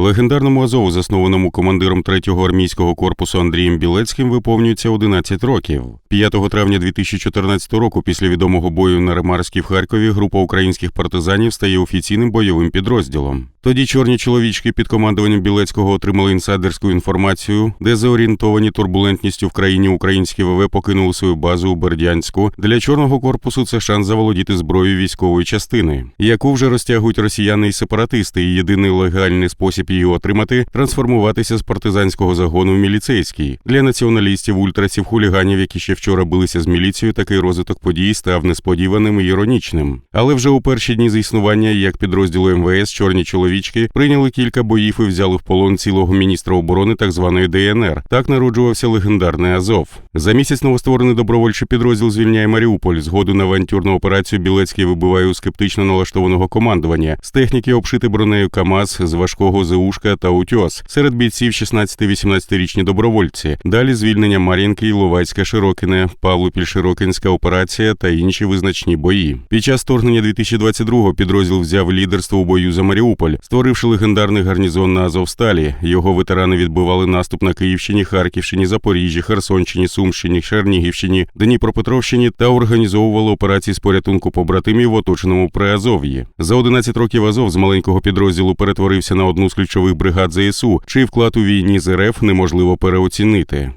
Легендарному Азову, заснованому командиром 3-го армійського корпусу Андрієм Білецьким, виповнюється 11 років. 5 травня 2014 року, після відомого бою на Ремарській в Харкові, група українських партизанів стає офіційним бойовим підрозділом. Тоді чорні чоловічки під командуванням Білецького отримали інсайдерську інформацію, де заорієнтовані турбулентністю в країні українські ВВ покинули свою базу у Бердянську. Для чорного корпусу це шанс заволодіти зброєю військової частини, яку вже розтягують росіяни і сепаратисти. І єдиний легальний спосіб її отримати трансформуватися з партизанського загону в міліцейський для націоналістів, ультрасів, хуліганів, які ще вчора билися з міліцією. Такий розвиток подій став несподіваним і іронічним. Але вже у перші дні заіснування, як підрозділу МВС, чорні чоловічки прийняли кілька боїв і взяли в полон цілого міністра оборони так званої ДНР. Так народжувався легендарний Азов. За місяць новостворений добровольчий підрозділ звільняє Маріуполь. Згоду на авантюрну операцію Білецький вибиває у скептично налаштованого командування. З техніки обшити бронею КАМАЗ, з важкого ЗУшка та Утьос. Серед бійців 16-18-річні добровольці. Далі звільнення Мар'їнки, Іловайська, Широкине, Павлопіль Широкинська операція та інші визначні бої. Під час вторгнення 2022-го підрозділ взяв лідерство у бою за Маріуполь, створивши легендарний гарнізон на Азовсталі. Його ветерани відбивали наступ на Київщині, Харківщині, Запоріжжі, Херсонщині, Сумщині, Чернігівщині, Дніпропетровщині та організовували операції з порятунку побратимів в оточеному Приазов'ї. За 11 років Азов з маленького підрозділу перетворився на одну з ключових бригад ЗСУ, чий вклад у війні з РФ неможливо переоцінити.